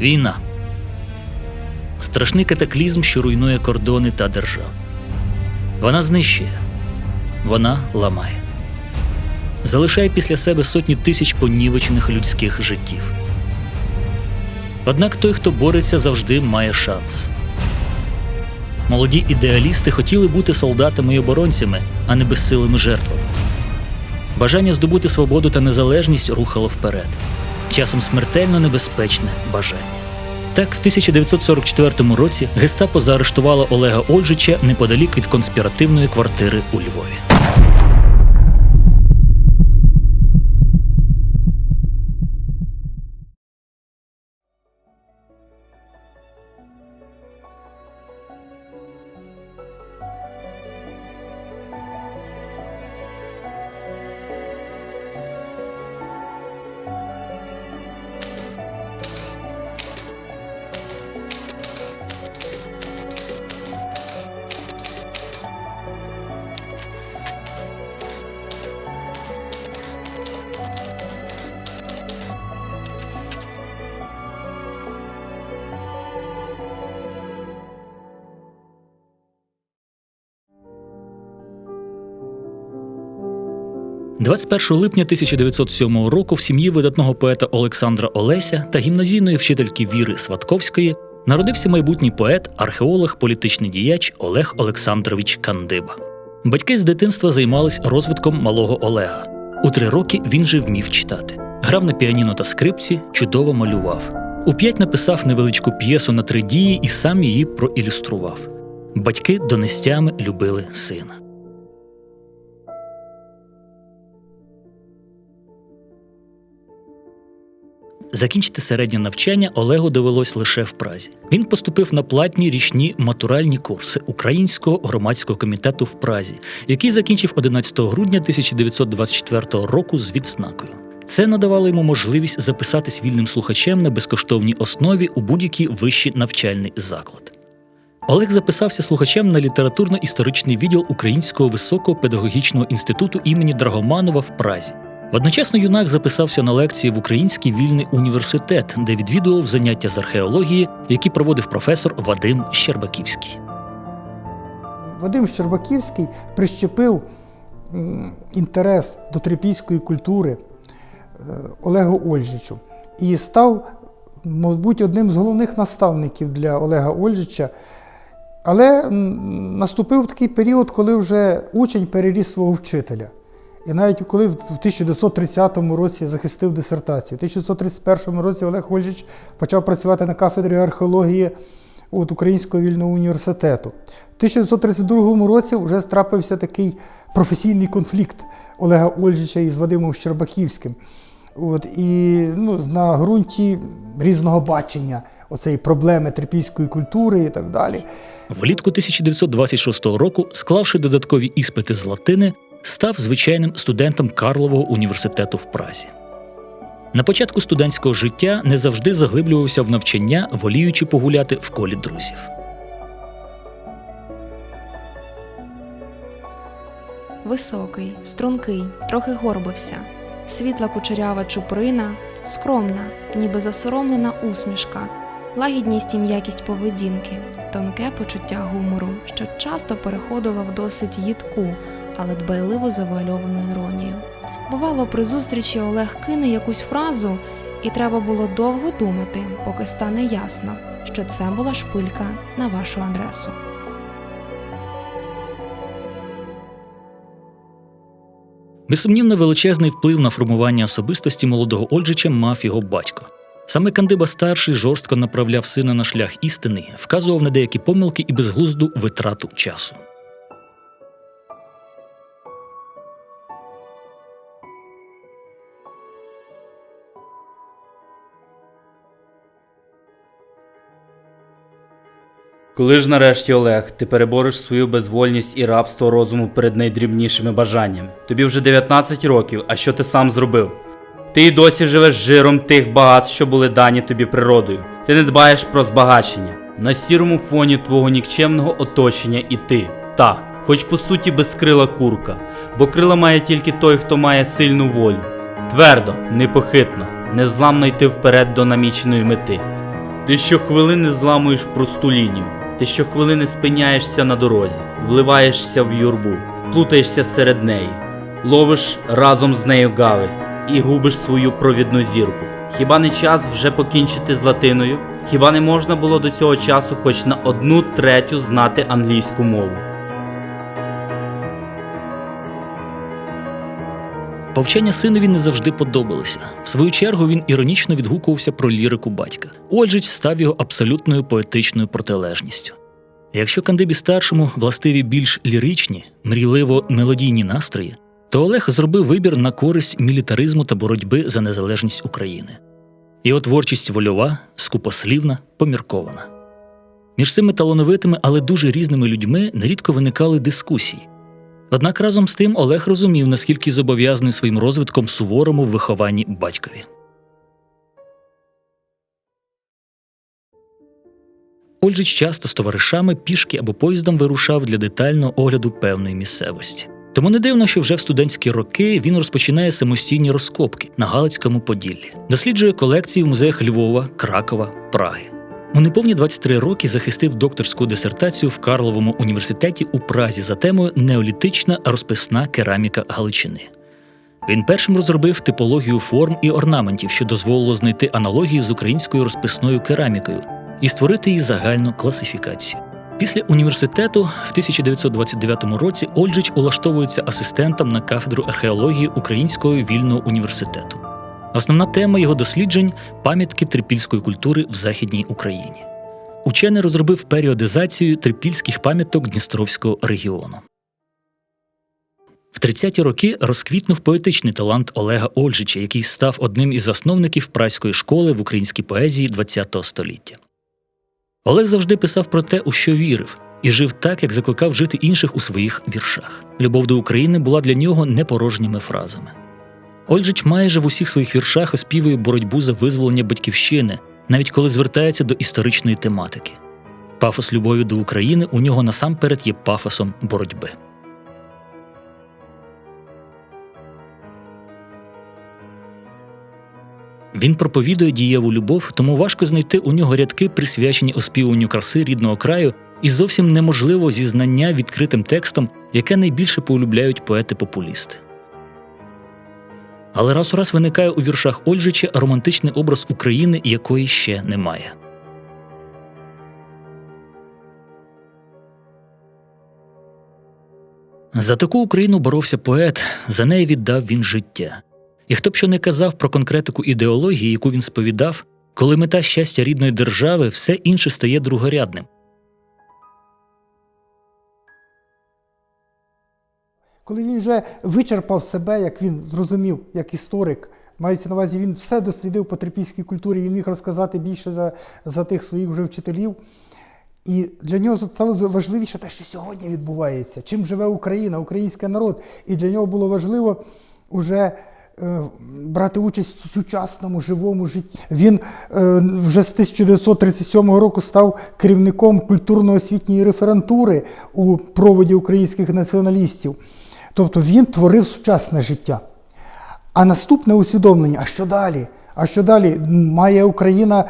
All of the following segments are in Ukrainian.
Війна. Страшний катаклізм, що руйнує кордони та держави. Вона знищує, вона ламає. Залишає після себе сотні тисяч понівечених людських життів. Однак той, хто бореться, завжди має шанс. Молоді ідеалісти хотіли бути солдатами і оборонцями, а не безсилими жертвами. Бажання здобути свободу та незалежність рухало вперед, часом смертельно небезпечне бажання. Так, в 1944 році гестапо заарештувало Олега Ольжича неподалік від конспіративної квартири у Львові. – 21 липня 1907 року в сім'ї видатного поета Олександра Олеся та гімназійної вчительки Віри Сватковської народився майбутній поет, археолог, політичний діяч Олег Олександрович Кандиба. Батьки з дитинства займались розвитком малого Олега. У три роки він же вмів читати. Грав на піаніно та скрипці, чудово малював. У п'ять написав невеличку п'єсу на три дії і сам її проілюстрував. Батьки донестями любили сина. Закінчити середнє навчання Олегу довелось лише в Празі. Він поступив на платні річні матуральні курси Українського громадського комітету в Празі, який закінчив 11 грудня 1924 року з відзнакою. Це надавало йому можливість записатись вільним слухачем на безкоштовній основі у будь-який вищий навчальний заклад. Олег записався слухачем на літературно-історичний відділ Українського високого педагогічного інституту імені Драгоманова в Празі. Одночасно юнак записався на лекції в Український вільний університет, де відвідував заняття з археології, які проводив професор Вадим Щербаківський. Вадим Щербаківський прищепив інтерес до трипільської культури е, Олегу Ольжичу і став, мабуть, одним з головних наставників для Олега Ольжича. Але наступив такий період, коли вже учень переріс свого вчителя. І навіть коли в 1930 році захистив дисертацію, в 1931 році Олег Ольжич почав працювати на кафедрі археології от Українського вільного університету. В 1932 році вже трапився такий професійний конфлікт Олега Ольжича із Вадимом Щербаківським. От, і ну, на ґрунті різного бачення оцеї проблеми трипільської культури і так далі. Влітку 1926 року, склавши додаткові іспити з латини, став звичайним студентом Карлового університету в Празі. На початку студентського життя не завжди заглиблювався в навчання, воліючи погуляти в колі друзів. Високий, стрункий, трохи горбився, світла кучерява чуприна, скромна, ніби засоромлена усмішка, лагідність і м'якість поведінки, тонке почуття гумору, що часто переходило в досить їдку, але дбайливо завуальовану іронію. Бувало, при зустрічі Олег кине якусь фразу, і треба було довго думати, поки стане ясно, що це була шпилька на вашу адресу. Безсумнівно величезний вплив на формування особистості молодого Ольжича мав його батько. Саме Кандиба старший жорстко направляв сина на шлях істини, вказував на деякі помилки і безглузду витрату часу. Коли ж нарешті, Олег, ти перебореш свою безвольність і рабство розуму перед найдрібнішими бажаннями? Тобі вже 19 років, а що ти сам зробив? Ти й досі живеш жиром тих багатств, що були дані тобі природою. Ти не дбаєш про збагачення. На сірому фоні твого нікчемного оточення і ти. Так, хоч по суті безкрила курка, бо крила має тільки той, хто має сильну волю. Твердо, непохитно, незламно йти вперед до наміченої мети. Ти щохвилини зламуєш просту лінію. Ти щохвилини спиняєшся на дорозі, вливаєшся в юрбу, плутаєшся серед неї, ловиш разом з нею гали і губиш свою провідну зірку. Хіба не час вже покінчити з латиною? Хіба не можна було до цього часу хоч на одну третю знати англійську мову? Повчання синові не завжди подобалися. В свою чергу він іронічно відгукувався про лірику батька. Ольжич став його абсолютною поетичною протилежністю. Якщо Кандибі старшому властиві більш ліричні, мрійливо мелодійні настрої, то Олег зробив вибір на користь мілітаризму та боротьби за незалежність України. Його творчість вольова, скупослівна, поміркована. Між цими талановитими, але дуже різними людьми нерідко виникали дискусії. Однак разом з тим Олег розумів, наскільки зобов'язаний своїм розвитком суворому в вихованні батькові. Ольжич часто з товаришами пішки або поїздом вирушав для детального огляду певної місцевості. Тому не дивно, що вже в студентські роки він розпочинає самостійні розкопки на Галицькому Поділлі, досліджує колекції в музеях Львова, Кракова, Праги. У неповні 23 роки захистив докторську дисертацію в Карловому університеті у Празі за темою Неолітична розписна кераміка Галичини. Він першим розробив типологію форм і орнаментів, що дозволило знайти аналогії з українською розписною керамікою і створити її загальну класифікацію. Після університету в 1929 році Ольжич улаштовується асистентом на кафедру археології Українського вільного університету. Основна тема його досліджень пам'ятки трипільської культури в Західній Україні. Учений розробив періодизацію трипільських пам'яток Дністровського регіону. В 30-ті роки розквітнув поетичний талант Олега Ольжича, який став одним із засновників праської школи в українській поезії ХХ століття. Олег завжди писав про те, у що вірив, і жив так, як закликав жити інших у своїх віршах. Любов до України була для нього непорожніми фразами. Ольжич майже в усіх своїх віршах оспівує боротьбу за визволення батьківщини, навіть коли звертається до історичної тематики. Пафос любові до України у нього насамперед є пафосом боротьби. Він проповідує дієву любов, тому важко знайти у нього рядки, присвячені оспівуванню краси рідного краю, і зовсім неможливо зізнання відкритим текстом, яке найбільше полюбляють поети-популісти. Але раз у раз виникає у віршах Ольжича романтичний образ України, якої ще немає. За таку Україну боровся поет, за неї віддав він життя. І хто б що не казав про конкретику ідеології, яку він сповідав, коли мета щастя рідної держави, все інше стає другорядним. Коли він вже вичерпав себе, як він зрозумів, як історик, мається на увазі, він все дослідив по трипільській культурі, він міг розказати більше за, за тих своїх вже вчителів. І для нього стало важливіше те, що сьогодні відбувається, чим живе Україна, український народ. І для нього було важливо вже е, брати участь в сучасному живому житті. Він е, вже з 1937 року став керівником культурно-освітньої референтури у проводі українських націоналістів. Тобто він творив сучасне життя. А наступне усвідомлення: а що далі? А що далі? Має Україна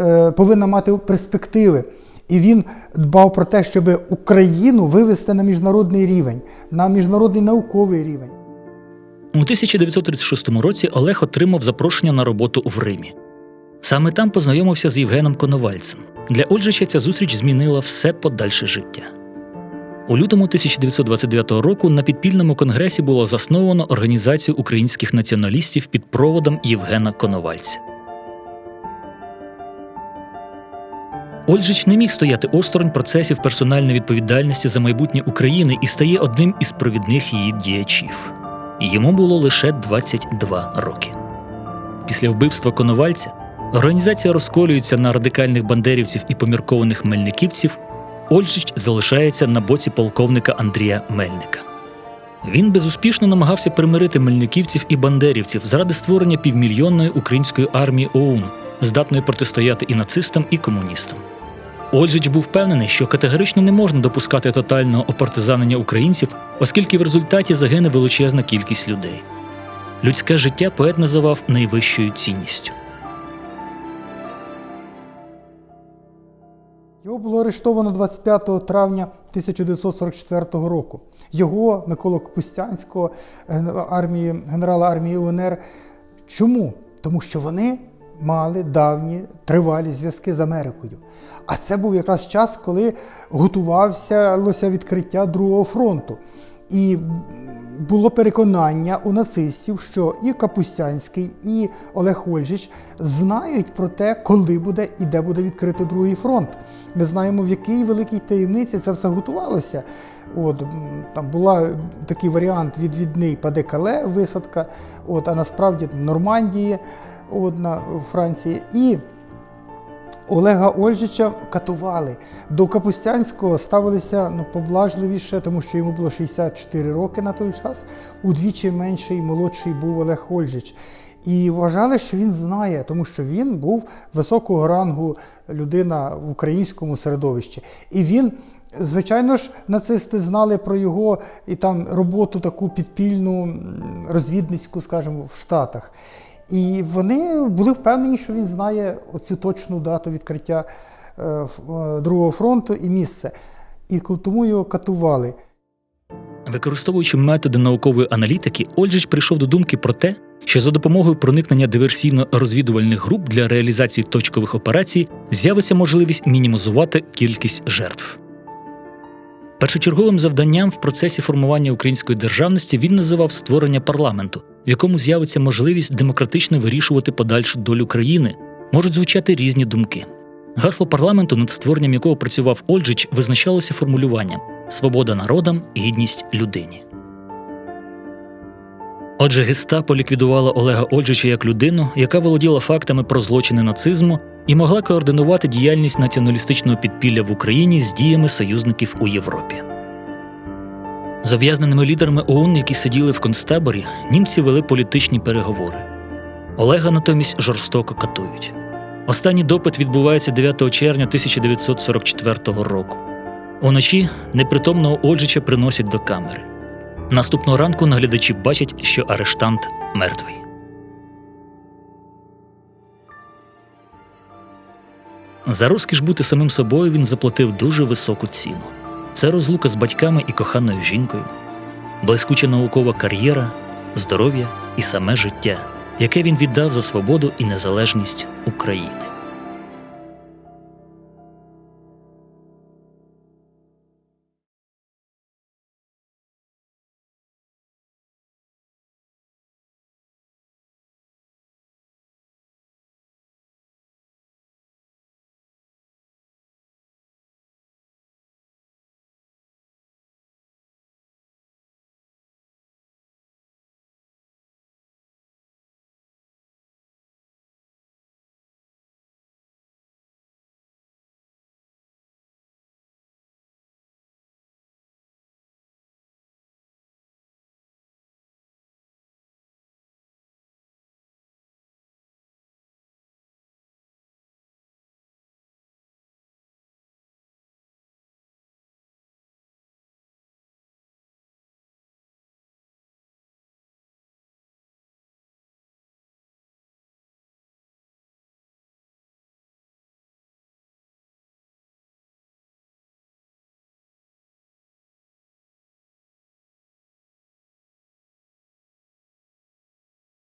е, повинна мати перспективи. І він дбав про те, щоб Україну вивести на міжнародний рівень, на міжнародний науковий рівень. У 1936 році Олег отримав запрошення на роботу в Римі. Саме там познайомився з Євгеном Коновальцем. Для Ольжича ця зустріч змінила все подальше життя. У лютому 1929 року на підпільному конгресі було засновано організацію українських націоналістів під проводом Євгена Коновальця. Ольжич не міг стояти осторонь процесів персональної відповідальності за майбутнє України і стає одним із провідних її діячів. Йому було лише 22 роки. Після вбивства Коновальця організація розколюється на радикальних бандерівців і поміркованих мельниківців. Ольжич залишається на боці полковника Андрія Мельника. Він безуспішно намагався примирити мельниківців і бандерівців заради створення півмільйонної української армії ОУН, здатної протистояти і нацистам, і комуністам. Ольжич був впевнений, що категорично не можна допускати тотального опартизанення українців, оскільки в результаті загине величезна кількість людей. Людське життя поет називав найвищою цінністю. Його було арештовано 25 травня 1944 року. Його, Миколу Капустянського, армії, генерала армії УНР. Чому? Тому що вони мали давні тривалі зв'язки з Америкою. А це був якраз час, коли готувався відкриття Другого фронту. І було переконання у нацистів, що і Капустянський, і Олег Ольжич знають про те, коли буде і де буде відкрито другий фронт. Ми знаємо, в якій великій таємниці це все готувалося. От, там була такий варіант відвідний Паде-Кале висадка, от, а насправді Нормандії от, на, Франції. І Олега Ольжича катували. До Капустянського ставилися ну, поблажливіше, тому що йому було 64 роки на той час. Удвічі менший і молодший був Олег Ольжич. І вважали, що він знає, тому що він був високого рангу людина в українському середовищі. І він, звичайно ж, нацисти знали про його і там роботу таку підпільну, розвідницьку, скажімо, в Штатах. І вони були впевнені, що він знає оцю точну дату відкриття е, е, Другого фронту і місце. І тому його катували. Використовуючи методи наукової аналітики, Ольжич прийшов до думки про те, що за допомогою проникнення диверсійно-розвідувальних груп для реалізації точкових операцій з'явиться можливість мінімізувати кількість жертв. Першочерговим завданням в процесі формування української державності він називав створення парламенту, в якому з'явиться можливість демократично вирішувати подальшу долю країни. Можуть звучати різні думки. Гасло парламенту, над створенням якого працював Ольжич, визначалося формулюванням Свобода народам, гідність людині. Отже, гестапо ліквідувало Олега Ольжича як людину, яка володіла фактами про злочини нацизму і могла координувати діяльність націоналістичного підпілля в Україні з діями союзників у Європі. З ув'язненими лідерами ОУН, які сиділи в концтаборі, німці вели політичні переговори. Олега натомість жорстоко катують. Останній допит відбувається 9 червня 1944 року. Уночі непритомного Ольжича приносять до камери. Наступного ранку наглядачі бачать, що арештант мертвий. За розкіш бути самим собою він заплатив дуже високу ціну. Це розлука з батьками і коханою жінкою, блискуча наукова кар'єра, здоров'я і саме життя, яке він віддав за свободу і незалежність України.